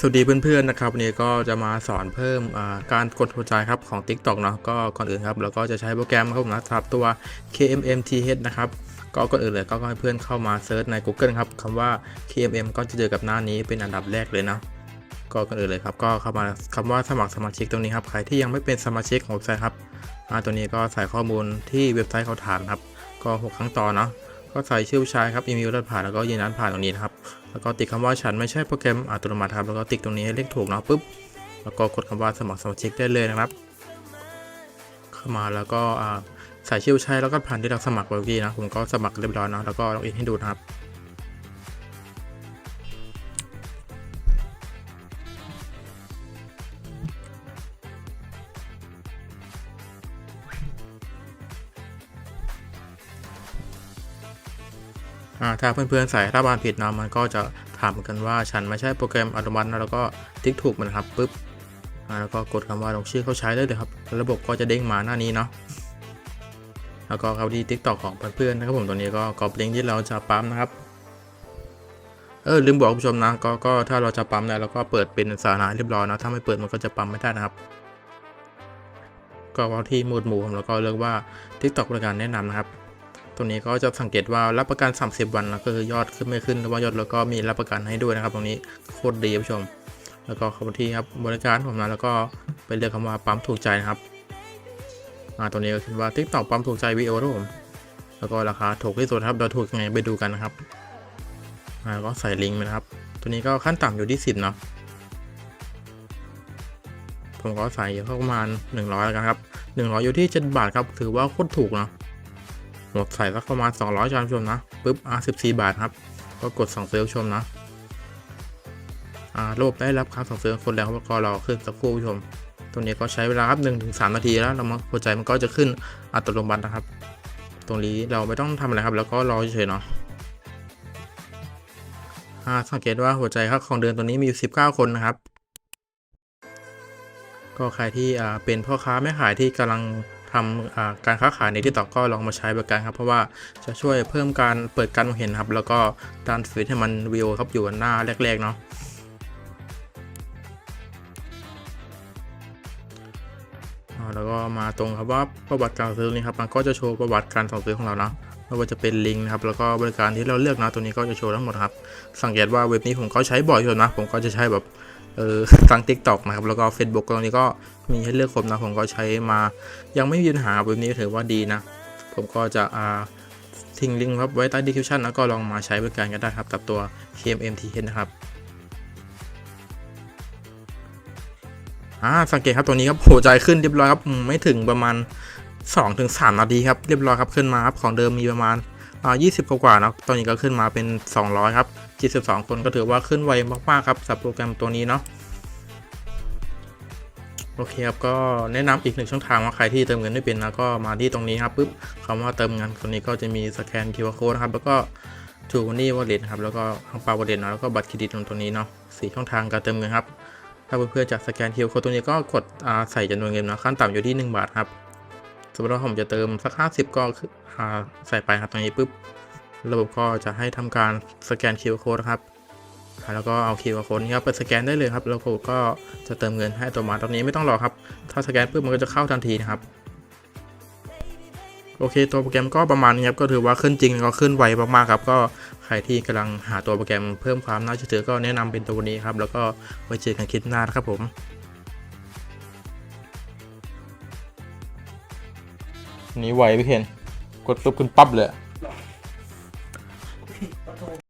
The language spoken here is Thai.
สวัสดีเพื่อนๆนะครับวันนี้ก็จะมาสอนเพิ่มการกดหัวใจครับของ TikTok เนาะก็ก่อนอื่นครับเราก็จะใช้โปรแกรมครับผมนะครับตัว KMMTH นะครับก็ก่อนอื่นเลยก็ให้เพื่อนเข้ามาเซิร์ชใน Google ครับคำว่า KMM ก็จะเจอกับหน้านี้เป็นอันดับแรกเลยนะก็ก่อนอื่นเลยครับก็เข้ามาคำว่าสมัครสมาชิกตรงนี้ครับใครที่ยังไม่เป็นสมาชิกของเว็บไซต์ครับอ่าตัวนี้ก็ใส่ข้อมูลที่เว็บไซต์เขาฐานครับก็หกครั้งต่อนเนาะ ก็ใส่ชื่อผู้ชายครับอีเมลรหัสผ่านแล้วก็ยืนยันผ่านตรงนี้นะครับแล้วก็ติดคำว่าฉันไม่ใช่โปรแกรมอัตโนมัติครับแล้วก็ติดตรงนี้ให้เลขถูกเนาะปุ๊บแล้วก็กดคำว่าสมัครสมาชิกได้เลยนะครับ เข้ามาแล้วก็ใส่ชื่อใช้แล้วก็ผ่านที่เราสมัครไว้เมื่อกี้นะผมก็สมัครเรียบร้อยเนาะแล้วก็ล็อกอินให้ดูนะครับ ถ้าเพื่อนๆใส่รัฐบาลผิดนะมันก็จะถามกันว่าฉันไม่ใช่โปรแกรมอัตโนมัตินะแล้วก็ติ๊กถูกมันครับปุ๊บแล้วก็กดคำว่าลงชื่อเข้าใช้ได้เลยครับ ระบบก็จะเด้งมาหน้านี้เนาะแล้วก็เข้าที่ TikTok ของเพื่อนๆนะครับผมตัวนี้ก็กรอบลิงก์ที่เราจะปั๊มนะครับเออลืมบอกคุณผู้ชมนะก็ก็ถ้าเราจะปั๊มเนี่ยเราก็เปิดเป็นสาธารณะเรียบร้อยนะถ้าไม่เปิดมันก็จะปั๊มไม่ได้นะครับ ก็เข้าที่หมวดหมู่ผมแล้วก็เลือกว่า TikTok บริการแนะนำนะครับ ตรงนี้ก็จะสังเกตว่ารับประกัน 30 วันนะก็คือยอดขึ้นไม่ขึ้นหรือว่ายอดแล้วก็มีรับประกันให้ด้วยนะครับ ตรงนี้โคตรดีครับผู้ชม แล้วก็เขาที่ครับบริการผมนะแล้วก็ไปเลือกคำว่าปั๊มถูกใจนะครับอ่าตรงนี้ก็คือว่า TikTok ปั๊มถูกใจวีโอครับผมแล้วก็ราคาถูกที่สุดครับเราถูกยังไงไปดูกันนะครับอ่าก็ใส่ลิงก์นะครับ ตัวนี้ก็ขั้นต่ำอยู่ที่ 10เนาะผมก็ใส่เข้าประมาณ 100แล้วกันครับ 100 อยู่ที่ 7 บาทครับ ถือว่าโคตรถูกเนาะ หมดใส่สักประมาณ 200ชามชมนะปุ๊บอะ14 บาทครับ ก็กดสั่งซื้อชมนะอ่าระบบได้รับคำสั่งซื้อคนแล้วก็รอขึ้นสักครู่ผู้ชม ตรงนี้ก็ใช้เวลาครับ1-3ถึงสนาทีแล้วเรามาหัวใจมันก็จะขึ้นอัตโนมัตินะครับ ตรงนี้เราไม่ต้องทำอะไรครับ แล้วก็รอเฉยๆเนาะอ่าสังเกตว่าหัวใจครับของเดือนตัวนี้มีอยู่19คนนะครับ ก็ใครที่อ่าเป็นพ่อค้าแม่ขายที่กำลัง ทำการค้าขายในที่ต่อก็ลองมาใช้บริการครับ เพราะว่าจะช่วยเพิ่มการเปิดการมองเห็นครับ แล้วก็การฟีดให้มันวิวครับอยู่หน้าแรกๆเนาะแล้วก็มาตรงครับว่าประวัติการซื้อนี่ครับมันก็จะโชว์ประวัติการสั่งซื้อของเรานะไม่ว่าจะเป็นลิงก์นะครับแล้วก็บริการที่เราเลือกนะตัวนี้ก็จะโชว์ทั้งหมดครับ สังเกตว่าเว็บนี้ผมก็ใช้บ่อยอยู่นะ ผมก็จะใช้แบบ เออทั้ง TikTok นะครับ แล้วก็ Facebook ตรงนี้ก็มีให้เลือกครบนะ ผมก็ใช้มา ยังไม่มีปัญหาเว็บนี้ถือว่าดีนะ ผมก็จะอ่าทิ้งลิงก์ครับไว้ใต้ description แล้วก็ลองมาใช้บริการกันได้ครับกับตัว KMMTH นะครับอ่าสังเกตครับตัวนี้ครับหัวใจขึ้นเรียบร้อยครับไม่ถึงประมาณ2-3นาทีครับเรียบร้อยครับขึ้นมาครับของเดิมมีประมาณอ่า20 กว่าๆนะตอนนี้ก็ขึ้นมาเป็น 200 ครับ 72 คนก็ถือว่าขึ้นไวมากๆครับสำหรับโปรแกรมตัวนี้เนาะโอเคครับก็แนะนำอีกหนึ่งช่องทางว่าใครที่เติมเงินไม่เป็นนะก็มาที่ตรงนี้ครับปุ๊บคำว่าเติมเงินตรงนี้ก็จะมีสแกน QR code นะครับแล้วก็ทูนี่วอลเล็ตครับแล้วก็ทางปาวอลเล็ตนะแล้วก็บัตรเครดิตตรงตัวนี้เนาะสี่ช่องทางการเติมเงินครับถ้าเพื่อนๆจะสแกน QR code ตัวนี้ก็กดใส่จำนวนเงินนะขั้นต่ำอยู่ที่ 1 บาทครับสมมติว่าผมจะเติมสัก 50 ก็ใส่ไปครับตรงนี้ปุ๊บ ระบบก็จะให้ทำการสแกน QR code นะครับ แล้วก็เอา QR code นี้ครับไปสแกนได้เลยครับแล้วก็จะเติมเงินให้ตัวมาตอนนี้ไม่ต้องรอครับ ถ้าสแกนปุ๊บมันก็จะเข้าทันทีนะครับ โอเค ตัวโปรแกรมก็ประมาณนี้ครับ ก็ถือว่าขึ้นจริงแล้วก็ขึ้นไวมากๆครับ ก็ใครที่กำลังหาตัวโปรแกรมเพิ่มความน่าเชื่อถือก็แนะนำเป็นตัวนี้ครับ แล้วก็ไว้เจอกันคลิปหน้านะครับผมนี่ไวพี่เคนกดปุ๊บขึ้นปั๊บเลย